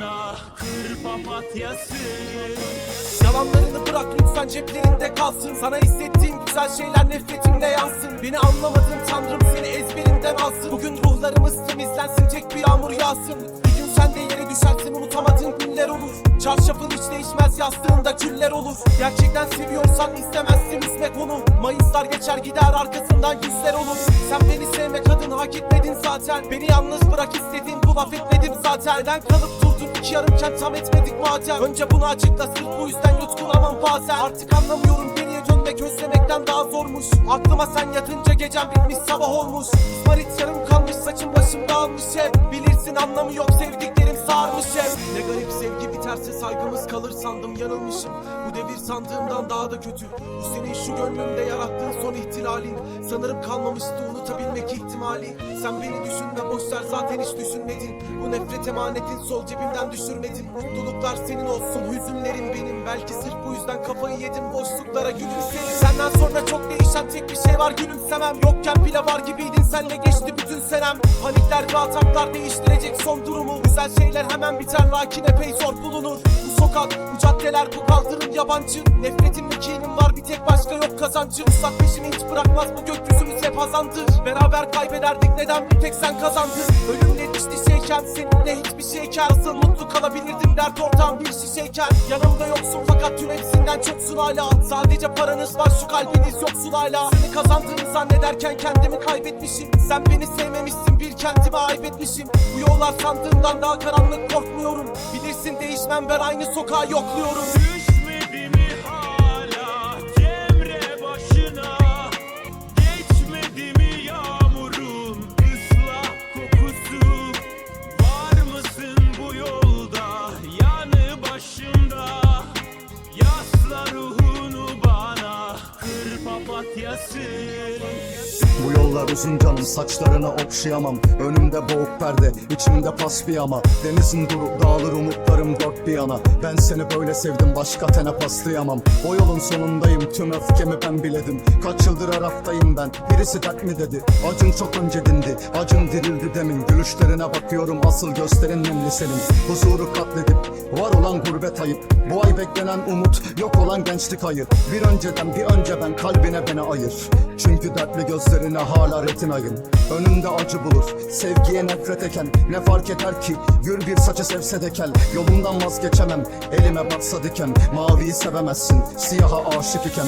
bana Kır papatyası. Yalanlarını bırak lütfen ceplerinde kalsın. Sana hissettiğim güzel şeyler nefretimle yansın. Beni anlamadın tanrım seni ezberimden alsın. Bugün ruhlarımız temizlensin tek bir yağmur yağsın. Bir gün sen de yere düşersin unutamadığın günler olur. Çarşafın hiç değişmez yastığında küller olur. Gerçekten seviyorsan istemezsin Mayıslar geçer gider arkasından yüzler olur. Sen beni sevme kadın hak etmedin zaten. Beni yalnız bırak istedin bu laf etmedim zaten. Neden kalıp durdun iki yarımken tam etmedik madem. Önce bunu açıkla sırf bu yüzden yutkunamam bazen. Artık anlamıyorum geriye dönmek özlemekten daha zormuş. Aklıma sen yatınca gecem bitmiş sabah olmuş. İsmarit yarım kalmış saçım başım dağılmış. Hep Bilirsin anlamı yok sevdiklerim sarmış hep. Ne garip sevgi biterse saygımız kalır sandım yanılmışım. Bu devir sandığımdan daha da kötü. Bu senin şu gönlümde yarattığın son ihtilalin. Sanırım kalmamıştı unutabilmek ihtimali. Sen beni düşünme boşver zaten hiç düşünmedin. Bu nefret emanetin sol cebimden düşürmedin Mutluluklar senin olsun hüzünlerin benim. Belki sırf bu yüzden kafayı yedim boşluklara gülümserim Senden sonra çok değişen tek bir şey var gülümsemem. Yokken bile var gibiydin senle geçti bütün senem. Panikler ve ataklar değiştirecek son durumu. Güzel şeyler hemen biter lakin epey zor bulunur. Bu sokak, bu caddeler, bu kaldırım yabancı Nefretim ve kinim var. Bir tek başka yok kazancı. Islak peşimi hiç bırakmaz bu gökyüzümüz hep azandır. Beraber kaybederdik neden bir tek sen kazandın? Ölümle diş dişeyken seninle hiçbir şey kar Asıl mutlu kalabilirdim dert ortağım bir şişeyken. Yanımda yoksun fakat tüm hepsinden çoksun hala. Sadece paranız var şu kalbiniz yoksul hala. Seni kazandığımı zannederken kendimi kaybetmişim. Sen beni sevmemişsin bir kendime ayıp etmişim Bu yollar sandığımdan daha karanlık korkmuyorum. Bilirsin değişmem ben aynı sokağı yokluyorum papatyası Bu yollar uzun canım saçlarına okşayamam. Önümde boğuk perde içimde pas bir ama. Denizin durup dağılır umutlarım dört bir yana. Ben seni böyle sevdim başka tene paslayamam. O yolun sonundayım tüm öfkemi ben biledim. Kaç yıldır araftayım ben birisi dert mi dedi? Acın çok önce dindi acın dirildi demin. Gülüşlerine bakıyorum asıl gösterin nemli senin. Huzuru katledip var olan gurbet ayıp. Bu ay beklenen umut yok olan gençlik hayır Bir önceden bir önce ben kalbine beni ayır. Çünkü dertli gözlerine hala retinayım Önünde acı bulur. Sevgiye nefret eken. Ne fark eder ki? Gür bir saçı sevse de kel. Yolundan vazgeçemem. Elime batsa diken. Maviyi sevemezsin. Siyaha aşık iken